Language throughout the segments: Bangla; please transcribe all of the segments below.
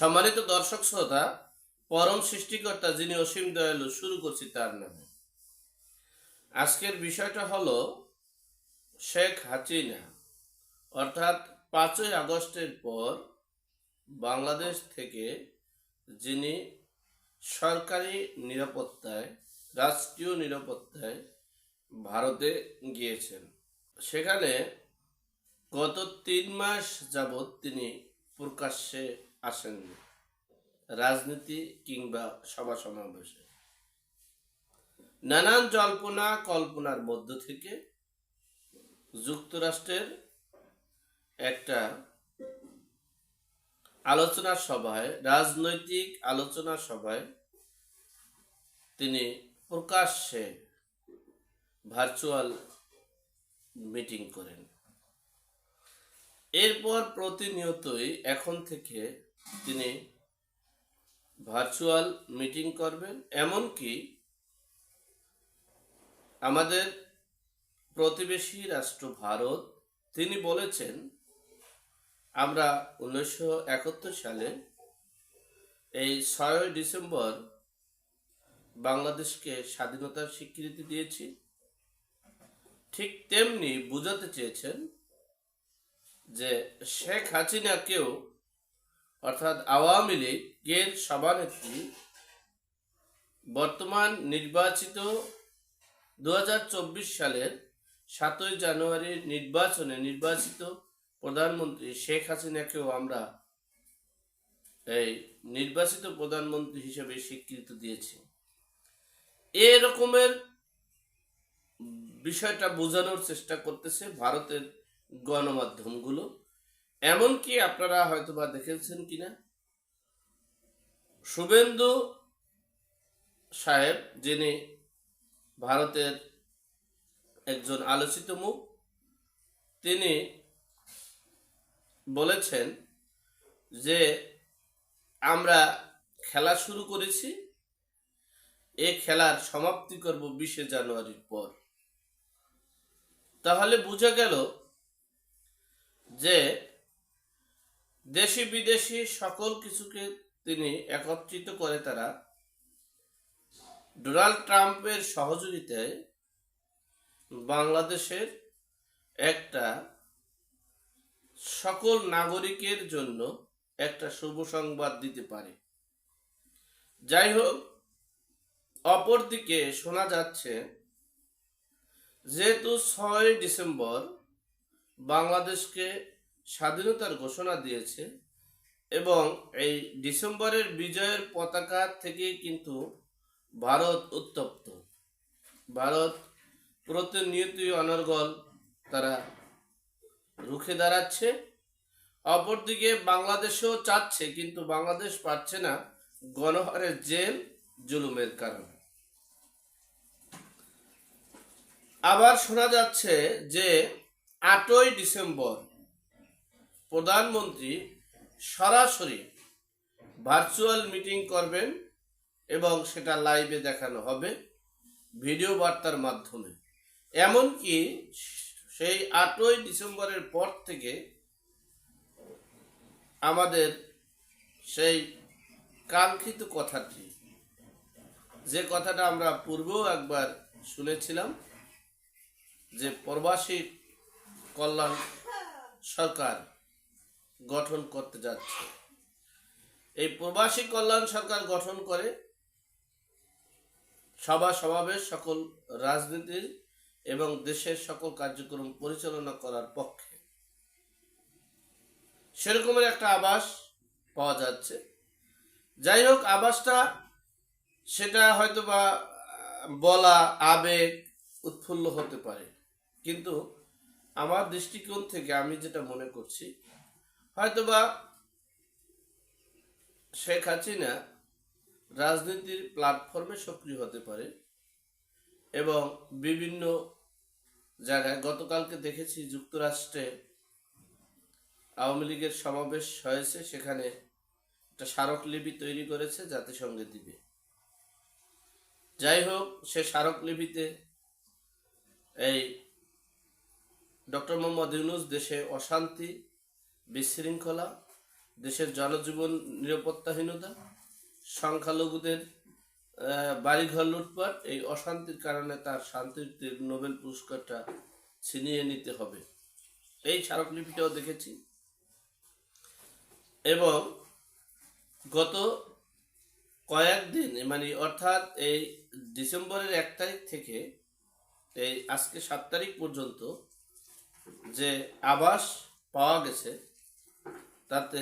সম্মানিত দর্শক শ্রোতা, পরম সৃষ্টিকর্তা যিনি অসীম দয়ালু, শুরু করছি তার নামে। আজকের বিষয়টা হলো শেখ হাসিনা। অর্থাৎ পাঁচই আগস্টের পর বাংলাদেশ থেকে যিনি সরকারি নিরাপত্তায়, রাষ্ট্রীয় নিরাপত্তায় ভারতে গিয়েছেন, সেখানে গত তিন মাস যাবৎ তিনি প্রকাশ্যে আসেননি। রাজনীতি কিংবা সভা সমাবেশে নানান জল্পনা কল্পনার মধ্য থেকে যুক্তরাষ্ট্রের একটা আলোচনা সভায়, রাজনৈতিক আলোচনা সভায় তিনি প্রকাশ্যে ভার্চুয়াল মিটিং করেন। এরপর প্রতিনিয়তই এখন থেকে তিনি ভার্চুয়াল মিটিং করবেন, এমনকি আমাদের প্রতিবেশী রাষ্ট্র ভারত, তিনি বলেছেন, আমরা উনিশশো একাত্তর সালে এই ছয় ডিসেম্বর বাংলাদেশকে স্বাধীনতার স্বীকৃতি দিয়েছি। ঠিক তেমনি বুঝাতে চেয়েছেন যে শেখ হাসিনাকেও অর্থাৎ আওয়ামী লীগের সভানেত্রী বর্তমান নির্বাচিত দু সালের সাতই জানুয়ারির নির্বাচনে নির্বাচিত প্রধানমন্ত্রী শেখ হাসিনাকেও আমরা এই নির্বাচিত প্রধানমন্ত্রী হিসেবে স্বীকৃতি দিয়েছি। এরকমের বিষয়টা বোঝানোর চেষ্টা করতেছে ভারতের গণমাধ্যমগুলো। এমনকি আপনারা হয়তোবা দেখেছেন কিনা? শুভেন্দু সাহেব, যিনি ভারতের একজন আলোচিত মুখ, তিনি বলেছেন যে আমরা খেলা শুরু করেছি। এ খেলার সমাপ্তি করব বিশে জানুয়ারির পর। তাহলে বোঝা গেল যে দেশি বিদেশি সকল কিছুকে তিনি একত্রিত করে তারা ডোনাল্ড ট্রাম্পের সহযোগিতায় বাংলাদেশের একটা সকল নাগরিকের জন্য একটা শুভ সংবাদ দিতে পারে। যাই হোক, অপরদিকে শোনা যাচ্ছে যেহেতু ছয় ডিসেম্বর বাংলাদেশকে স্বাধীনতার ঘোষণা দিয়েছে এবং এই ডিসেম্বরের বিজয়ের পতাকা থেকে কিন্তু ভারত উত্তপ্ত। ভারত প্রতিনিয়তই অনর্গল তারা রুখে দাঁড়াচ্ছে। অপরদিকে বাংলাদেশও চাচ্ছে, কিন্তু বাংলাদেশ পাচ্ছে না গণহারের জেল জুলুমের কারণে। আবার শোনা যাচ্ছে যে আটই ডিসেম্বর প্রধানমন্ত্রী সরাসরি ভার্চুয়াল মিটিং করবেন এবং সেটা লাইভে দেখানো হবে, ভিডিও বার্তার মাধ্যমে। এমনকি সেই আটই ডিসেম্বরের পর থেকে আমাদের সেই কাঙ্ক্ষিত কথাটি, যে কথাটা আমরা পূর্বেও একবার শুনেছিলাম, যে প্রবাসী কল্যাণ সরকার গঠন করতে যাচ্ছে। এই প্রবাসী কল্যাণ সরকার গঠন করে সভা সমাবেশ সকল রাজনীতির এবং দেশের সকল কার্যক্রম পরিচালনা করার পক্ষে। সেরকমের একটা আবাস পাওয়া যাচ্ছে। যাই হোক, আবাসটা সেটা হয়তো বা বলা, আবেগ, উৎফুল্ল হতে পারে। কিন্তু আমার দৃষ্টিকোণ থেকে আমি যেটা মনে করছি হয়তোবা শেখ হাসিনা রাজনীতির প্ল্যাটফর্মে সক্রিয় হতে পারে এবং বিভিন্ন জায়গায়, গতকালকে দেখেছি যুক্তরাষ্ট্রে আওয়ামী লীগের সমাবেশ হয়েছে, সেখানে একটা স্মারকলিপি তৈরি করেছে জাতিসংঘে দিবে যাই হোক, সে স্মারকলিপিতে এই ডক্টর মোহাম্মদ ইউনুস দেশে অশান্তি বিশৃঙ্খলা, দেশের জনজীবন নিরাপত্তাহীনতা, সংখ্যালঘুদের বাড়িঘর লুটপাট, এই অশান্তির কারণে তার শান্তির নোবেল পুরস্কারটা ছিনিয়ে নিতে হবে। এই স্মারকলিপিটাও দেখেছি। এবং গত কয়েকদিন মানে অর্থাৎ এই ডিসেম্বরের এক তারিখ থেকে, এই আজকে সাত তারিখ পর্যন্ত যে আবাস পাওয়া গেছে তাতে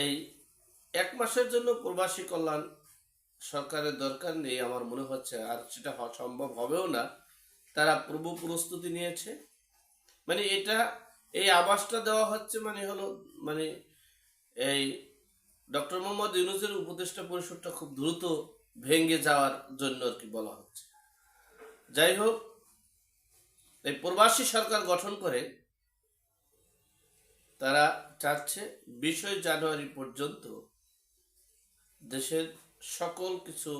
এই এক মাসের জন্য প্রবাসী কল্যাণ সরকারের দরকার নেই আমার মনে হচ্ছে, আর সেটা সম্ভব হবেও না। তারা পূর্ব প্রস্তুতি নিয়েছে। মানে এটা, এই আবাসটা দেওয়া হচ্ছে মানে হলো মানে এই ডক্টর মোহাম্মদ ইউনুসের উপদেষ্টা পরিষদটা খুব দ্রুত ভেঙে যাওয়ার জন্য আর কি বলা হচ্ছে। যাই হোক, এই প্রবাসী সরকার গঠন করে তারা চাচ্ছে বিশই জানুয়ারি পর্যন্ত দেশের সকল কিছু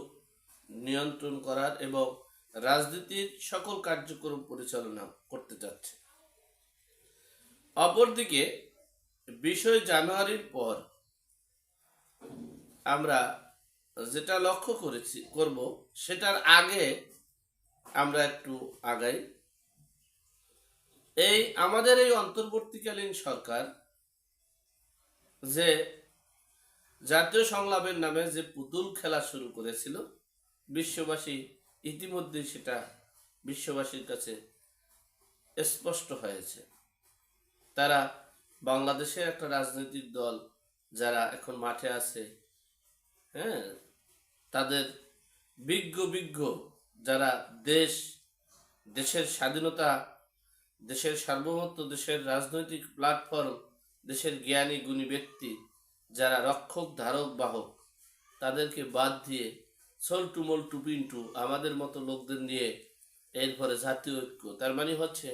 নিয়ন্ত্রণ করার এবং রাজনীতির সকল কার্যক্রম পরিচালনা করতে চাচ্ছে। অপরদিকে বিশই জানুয়ারির পর আমরা যেটা লক্ষ্য করেছি, করব, সেটার আগে আমরা একটু আগাই। এই আমাদের এই অন্তর্বর্তীকালীন সরকার যে জাতীয় সংলাপের নামে যে পুতুল খেলা শুরু করেছিল, বিশ্ববাসী ইতিমধ্যে সেটা বিশ্ববাসীর কাছে স্পষ্ট হয়েছে। তারা বাংলাদেশের একটা রাজনৈতিক দল যারা এখন মাঠে আছে হ্যাঁ তাদের বিজ্ঞ বিজ্ঞ যারা দেশ, দেশের স্বাধীনতা দেশের সার্বভৌমত্ব, দেশের রাজনৈতিক প্ল্যাটফর্ম দেশের জ্ঞানী, গুণী ব্যক্তি যারা রক্ষক, ধারক, বাহক, তাদেরকে বাদ দিয়ে সল্টু মল্টু পিন্টু আমাদের মতো লোকদের নিয়ে এরপরে জাতীয় ঐক্য। তার মানে হচ্ছে,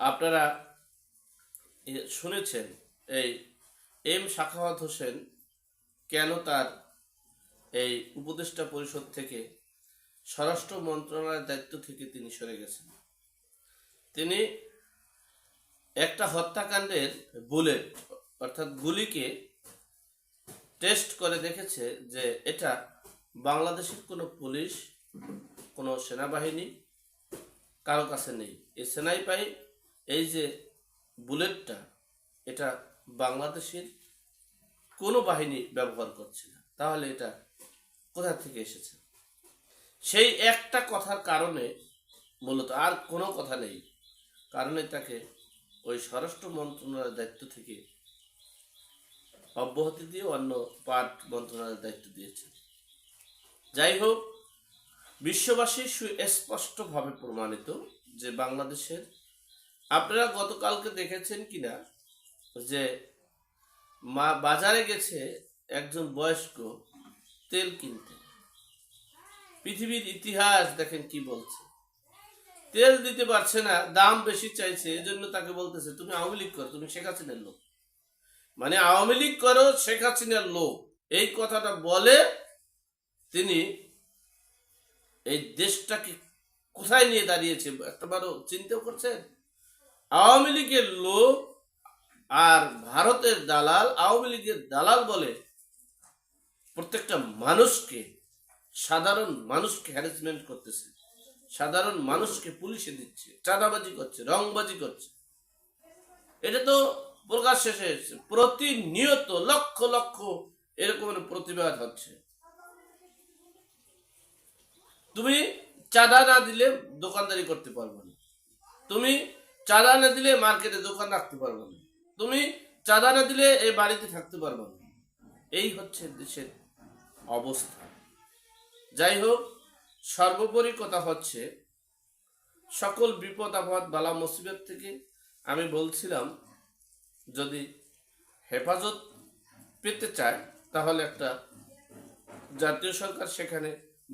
আপনারা শুনেছেন এই এম শাখাওয়াত হোসেন কেন তার এই উপদেষ্টা পরিষদ থেকে স্বরাষ্ট্র মন্ত্রণালয়ের দায়িত্ব থেকে তিনি সরে গেছেন? তিনি একটা হত্যাকাণ্ডের বুলেট অর্থাৎ গুলিকে টেস্ট করে দেখেছে যে এটা বাংলাদেশের কোনো পুলিশ, কোনো সেনাবাহিনী কারও কাছে নেই। এই সেনাইপাই এই যে বুলেটটা, এটা বাংলাদেশের কোনো বাহিনী ব্যবহার করছে না। তাহলে এটা কোথা থেকে এসেছে? সেই একটা কথার কারণে মূলত আর কোনো কথা নেই। কারণে তাকে ওই স্বরাষ্ট্র মন্ত্রণালয়ের দায়িত্ব থেকে অব্যাহতি দিয়ে অন্য পার্ট মন্ত্রণালয়ের দায়িত্ব দিয়েছে। যাই হোক, বিশ্ববাসী সুস্পষ্টভাবে প্রমাণিত যে বাংলাদেশের, আপনারা গতকালকে দেখেছেন কিনা যে মা, বাজারে গেছে একজন বয়স্ক তেল কিনতে। পৃথিবীর ইতিহাস দেখেন কি বলছে। তেল দিতে পারছে না, দাম বেশি চাইছে, এজন্য তাকে বলতেছে, তুমি আওয়ামী লীগ করো, তুমি শেখ হাসিনার লোক। মানে আওয়ামী লীগ করো, শেখ হাসিনার লোক। এই কথাটা বলে তিনি এই দেশটাকে কোথায় নিয়ে দাঁড়িয়েছে একটাবারও চিন্তাও করছেন? আওয়ামী লীগের লোক আর ভারতের দালাল, আওয়ামী লীগের দালাল বলে প্রত্যেকটা মানুষকে, সাধারণ মানুষকে হ্যারাসমেন্ট করতেছে। সাধারণ মানুষকে পুলিশে দিচ্ছে, চাঁদাবাজি করছে, রংবাজি করছে। এটা তো প্রকাশ শেষে এসেছে। প্রতিনিয়ত লক্ষ লক্ষ এরকম প্রতিবাদ হচ্ছে। তুমি চাঁদা না দিলে দোকানদারি করতে পারবে না। তুমি চাঁদা না দিলে মার্কেটে দোকান রাখতে পারবে না। তুমি চাঁদা না দিলে এই বাড়িতে থাকতে পারবে না। এই হচ্ছে দেশের অবস্থা। যাই হোক সর্বোপরি কথা হচ্ছে, সকল বিপদ আপদ বালা মুসিবত থেকে আমি বলছিলাম, যদি হেফাজত পেতে চায়, তাহলে একটা জাতীয় সরকার সেখানে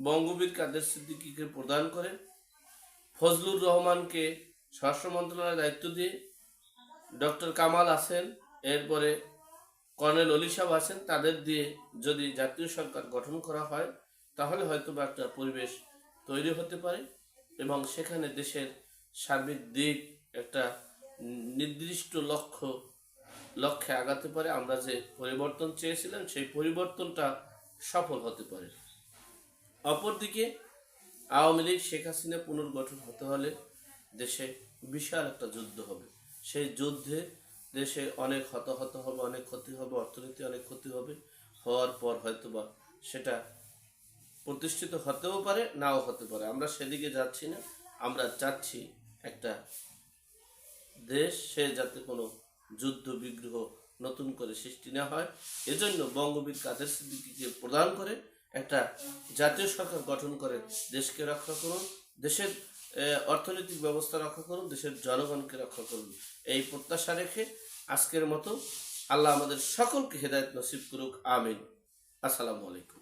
বঙ্গবীর কাদের সিদ্দিকীকে প্রদান করে, ফজলুর রহমানকে স্বরাষ্ট্র মন্ত্রণালয়ের দায়িত্ব দিয়ে, ডক্টর কামাল আছেন এরপরে কর্নেল অলি সাহেব আছেন তাদের দিয়ে যদি জাতীয় সরকার গঠন করা হয় তাহলে হয়তো বা একটা পরিবেশ তৈরি হতে পারে এবং সেখানে দেশের সার্বিক দিক একটা নির্দিষ্ট লক্ষ্য, লক্ষ্যে আগাতে পারে। আমরা যে পরিবর্তন চেয়েছিলাম, সেই পরিবর্তনটা সফল হতে পারে। অপরদিকে আওয়ামী লীগ, শেখ হাসিনা পুনর্গঠন হতে হলে দেশে বিশাল একটা যুদ্ধ হবে। সেই যুদ্ধে দেশে অনেক হতাহত হবে, অনেক ক্ষতি হবে, অর্থনীতি অনেক ক্ষতি হবে। হওয়ার পর হয়তোবা সেটা প্রতিষ্ঠিত হতেও পারে, নাও হতে পারে। আমরা সেদিকে যাচ্ছি না, আমরা চাচ্ছি একটা দেশ, সে যাতে কোনো যুদ্ধ, বিগ্রহ নতুন করে সৃষ্টি না হয়। এজন্য বঙ্গবীর কাদের সিদ্দিকীকে প্রদান করে একটা জাতীয় সরকার গঠন করে দেশকে রক্ষা করুন, দেশের অর্থনৈতিক ব্যবস্থা রক্ষা করুন, দেশের জনগণকে রক্ষা করুন। এই প্রত্যাশা রেখে আজকের মতো আল্লাহ আমাদের সকলকে হেদায়ত নসিব করুক, আমিন। আসসালামু আলাইকুম।